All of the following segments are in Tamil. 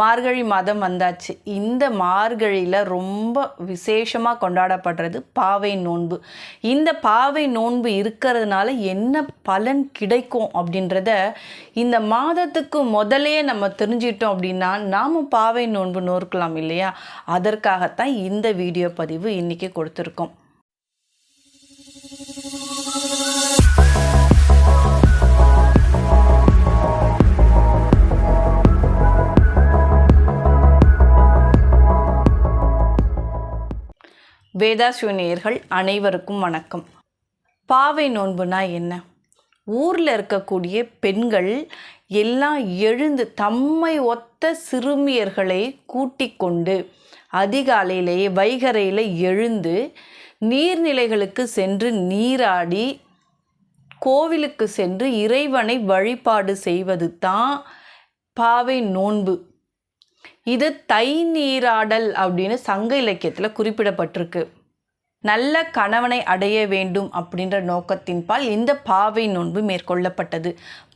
மார்கழி மாதம் வந்தாச்சு. இந்த மார்கழியில் ரொம்ப விசேஷமாக கொண்டாடப்படுறது பாவை நோன்பு. இந்த பாவை நோன்பு இருக்கிறதுனால என்ன பலன் கிடைக்கும் அப்படின்றத இந்த மாதத்துக்கு முதலே நம்ம தெரிஞ்சிட்டோம் அப்படின்னா நாம் பாவை நோன்பு நோர்க்கலாம் இல்லையா? அதற்காகத்தான் இந்த வீடியோ பதிவு இன்றைக்கி கொடுத்துருக்கோம். வேதாஸ்வினியர்கள் அனைவருக்கும் வணக்கம். பாவை நோன்புனா என்ன? ஊரில் இருக்கக்கூடிய பெண்கள் எல்லாம் எழுந்து தம்மை ஒத்த சிறுமியர்களை கூட்டி கொண்டு அதிகாலையிலேயே வைகரையில் எழுந்து நீர்நிலைகளுக்கு சென்று நீராடி கோவிலுக்கு சென்று இறைவனை வழிபாடு செய்வது தான் பாவை நோன்பு. இது தை நீராடல் அப்படின்னு சங்க இலக்கியத்தில் குறிப்பிடப்பட்டிருக்கு. நல்ல கணவனை அடைய வேண்டும் அப்படின்ற நோக்கத்தின்பால் இந்த பாவை நோன்பு மேற்கொள்ளப்பட்டது.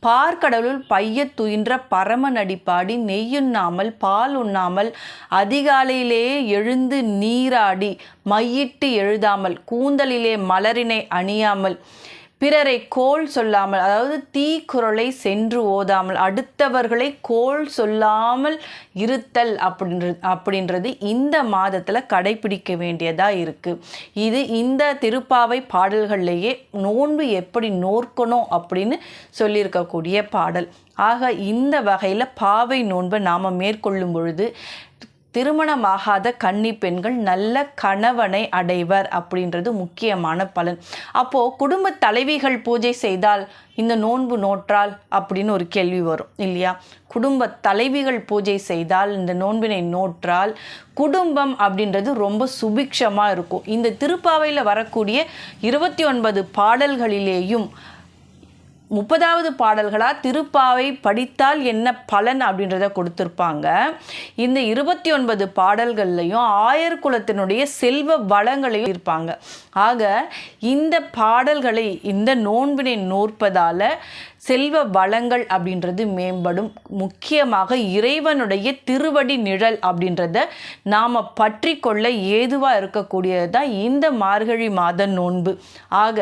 பார்க்கடலுள் பைய துயின்ற பரம நடிப்பாடி நெய்யுண்ணாமல் பால் உண்ணாமல் அதிகாலையிலேயே எழுந்து நீராடி மையிட்டு எழுதாமல் கூந்தலிலே மலரினை அணியாமல் பிறரை கோல் சொல்லாமல் அதாவது தீக்குறளை சென்று ஓதாமல் அடுத்தவர்களை கோல் சொல்லாமல் இருத்தல் அப்படின்றது அப்படின்றது இந்த மாதத்தில் கடைபிடிக்க வேண்டியதாக இருக்குது இது இந்த திருப்பாவை பாடல்கள்லேயே நோன்பு எப்படி நோர்க்கணும் அப்படின்னு சொல்லியிருக்கக்கூடிய பாடல். ஆக இந்த வகையில் பாவை நோன்பை நாம் மேற்கொள்ளும் பொழுது திருமணமாகாத கன்னி பெண்கள் நல்ல கணவனை அடைவர் அப்படின்றது முக்கியமான பலன். அப்போது குடும்ப தலைவிகள் பூஜை செய்தால் இந்த நோன்பு நோற்றால் அப்படின்னு ஒரு கேள்வி வரும் இல்லையா? குடும்ப தலைவிகள் பூஜை செய்தால் இந்த நோன்பினை நோற்றால் குடும்பம் அப்படின்றது ரொம்ப சுபிக்ஷமாக இருக்கும். இந்த திருப்பாவையில் வரக்கூடிய இருபத்தி ஒன்பது பாடல்களிலேயும் முப்பதாவது பாடல்களாக திருப்பாவை படித்தால் என்ன பலன் அப்படின்றத கொடுத்துருப்பாங்க. இந்த இருபத்தி ஒன்பது பாடல்கள்லையும் ஆயர் குலத்தினுடைய செல்வ வளங்களையும் இருப்பாங்க. ஆக இந்த பாடல்களை இந்த நோன்பினை நோற்பதால் செல்வ வளங்கள் அப்படின்றது மேம்படும். முக்கியமாக இறைவனுடைய திருவடி நிழல் அப்படின்றத நாம் பற்றி கொள்ள ஏதுவாக இருக்கக்கூடியது தான் இந்த மார்கழி மாத நோன்பு. ஆக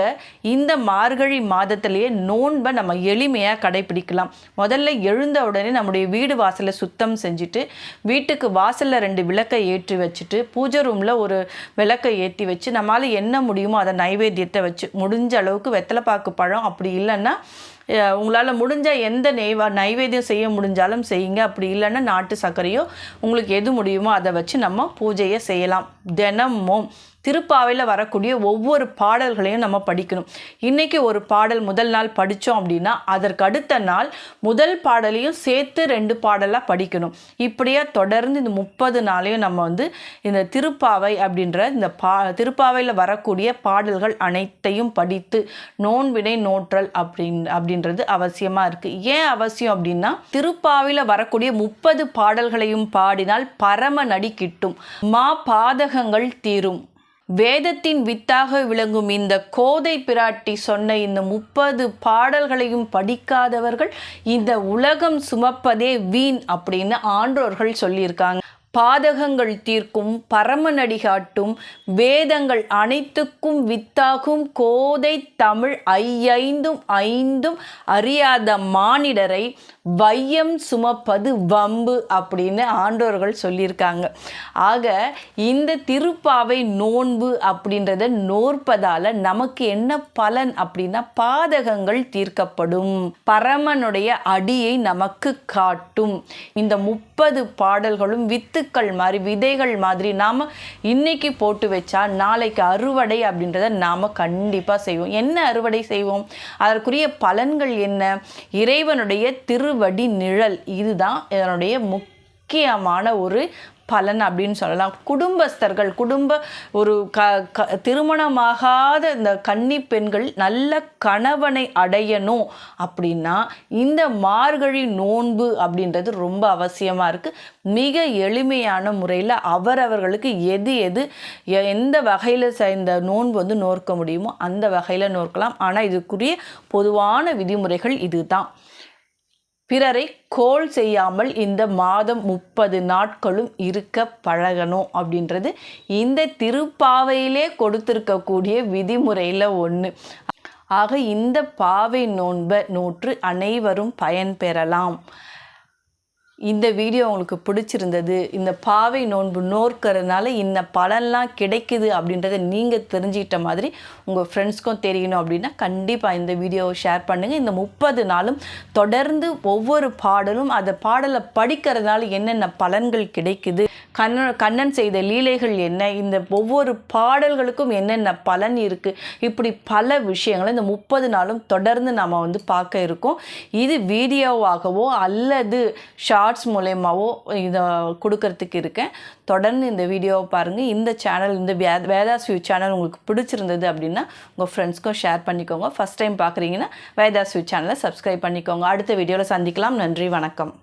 இந்த மார்கழி மாதத்திலேயே நோன்பை நம்ம எளிமையாக கடைபிடிக்கலாம். முதல்ல எழுந்த உடனே நம்முடைய வீடு வாசலை சுத்தம் செஞ்சுட்டு வீட்டுக்கு வாசலில் ரெண்டு விளக்கை ஏற்றி வச்சுட்டு பூஜை ரூமில் ஒரு விளக்கை ஏற்றி வச்சு நம்மளால் என்ன முடியுமோ அதை நைவேத்தியத்தை வச்சு முடிஞ்ச அளவுக்கு வெத்தலைப்பாக்கு பழம் அப்படி இல்லைன்னா உங்களால் முடிஞ்சால் எந்த நெய்வா நைவேத்தியம் செய்ய முடிஞ்சாலும் செய்யுங்க. அப்படி இல்லைன்னா நாட்டு சர்க்கரையோ உங்களுக்கு எது முடியுமோ அதை வச்சு நம்ம பூஜையை செய்யலாம். தினமும். திருப்பாவையில் வரக்கூடிய ஒவ்வொரு பாடல்களையும் நம்ம படிக்கணும். இன்றைக்கி ஒரு பாடல் முதல் நாள் படித்தோம் அப்படின்னா அதற்கு அடுத்த நாள் முதல் பாடலையும் சேர்த்து ரெண்டு பாடலாக படிக்கணும். இப்படியே தொடர்ந்து இந்த முப்பது நாளையும் நம்ம வந்து இந்த திருப்பாவை அப்படின்ற இந்த பா திருப்பாவையில் வரக்கூடிய பாடல்கள் அனைத்தையும் படித்து நோன்பினை நோற்றல் அப்படின் அப்படின்றது அவசியமாக இருக்குது ஏன் அவசியம் அப்படின்னா திருப்பாவையில் வரக்கூடிய முப்பது பாடல்களையும் பாடினால் பரம நடி கிட்டும். மா பாதகங்கள் தீரும். வேதத்தின் வித்தாக விளங்கும் இந்த கோதை பிராட்டி சொன்ன இந்த முப்பது பாடல்களையும் படிக்காதவர்கள் இந்த உலகம் சுமப்பதே வீண் அப்படின்னு ஆன்றோர்கள் சொல்லியிருக்காங்க. பாதகங்கள் தீர்க்கும் பரமநடி காட்டும் வேதங்கள் அனைத்துக்கும் வித்தாகும் கோதை தமிழ் ஐயைந்தும் ஐந்தும் அறியாத மானிடரை வையம் சுமப்பது வம்பு அப்படின்னு ஆண்டோர்கள் சொல்லியிருக்காங்க. ஆக இந்த திருப்பாவை நோன்பு அப்படின்றத நோற்பதால் நமக்கு என்ன பலன் அப்படின்னா பாதகங்கள் தீர்க்கப்படும். பரமனுடைய அடியை நமக்கு காட்டும். இந்த முப்பது பாடல்களும் வித்து வித்துக்கள் மாதிரி விதைகள் மாதிரி நாம் இன்னைக்கு போட்டு வச்சா நாளைக்கு அறுவடை அப்படின்றத நாம் கண்டிப்பாக செய்வோம். என்ன அறுவடை செய்வோம்? அதற்குரிய பலன்கள் என்ன? இறைவனுடைய திருவடி நிழல். இதுதான் இதனுடைய முக்கியமான ஒரு பலன் அப்படின்னு சொல்லலாம். குடும்பஸ்தர்கள் குடும்ப ஒரு க க திருமணமாகாத இந்த கன்னி பெண்கள் நல்ல கணவனை அடையணும் அப்படின்னா இந்த மார்கழி நோன்பு அப்படின்றது ரொம்ப அவசியமாக இருக்குது மிக எளிமையான முறையில் அவரவர்களுக்கு எது எது எந்த வகையில் இந்த நோன்பு வந்து நோர்க்க முடியுமோ அந்த வகையில் நோர்க்கலாம். ஆனால் இதுக்குரிய பொதுவான விதிமுறைகள் இதுதான். பிறரை கோல் செய்யாமல் இந்த மாதம் முப்பது நாட்களும் இருக்க பழகணும் அப்படின்றது இந்த திருப்பாவையிலே கொடுத்துருக்கக்கூடிய விதிமுறையில் ஒன்று ஆக இந்த பாவை நோன்ப நூற்று அனைவரும் பயன்பெறலாம் இந்த வீடியோ உங்களுக்கு பிடிச்சிருந்தது இந்த பாவை நோன்பு நோர்க்கிறதுனால இந்த பலன்லாம் கிடைக்குது அப்படின்றத நீங்கள் தெரிஞ்சுக்கிட்ட மாதிரி உங்கள் ஃப்ரெண்ட்ஸ்க்கும் தெரியணும் அப்படின்னா கண்டிப்பாக இந்த வீடியோவை ஷேர் பண்ணுங்கள் இந்த முப்பது நாளும் தொடர்ந்து ஒவ்வொரு பாடலும் அந்த பாடலை படிக்கிறதுனால என்னென்ன பலன்கள் கிடைக்குது கண்ணன் கண்ணன் செய்த லீலைகள் என்ன இந்த ஒவ்வொரு பாடல்களுக்கும் என்னென்ன பலன் இருக்குது இப்படி பல விஷயங்களை இந்த முப்பது நாளும் தொடர்ந்து நம்ம வந்து பார்க்க இருக்கோம். இது வீடியோவாகவோ அல்லது ஷார்ட்ஸ் மூலயமாவோ இதை கொடுக்கறதுக்கு இருக்கேன். தொடர்ந்து இந்த வீடியோவை பாருங்கள் இந்த சேனல் இந்த வே வேதாஸ் வியூ சேனல் உங்களுக்கு பிடிச்சிருந்தது அப்படின்னா உங்கள் ஃப்ரெண்ட்ஸ்க்கும் ஷேர் பண்ணிக்கோங்க. ஃபஸ்ட் டைம் பார்க்குறீங்கன்னா வேதாஸ் வியூ சேனலை சப்ஸ்கிரைப் பண்ணிக்கோங்க. அடுத்த வீடியோவில் சந்திக்கலாம். நன்றி வணக்கம்.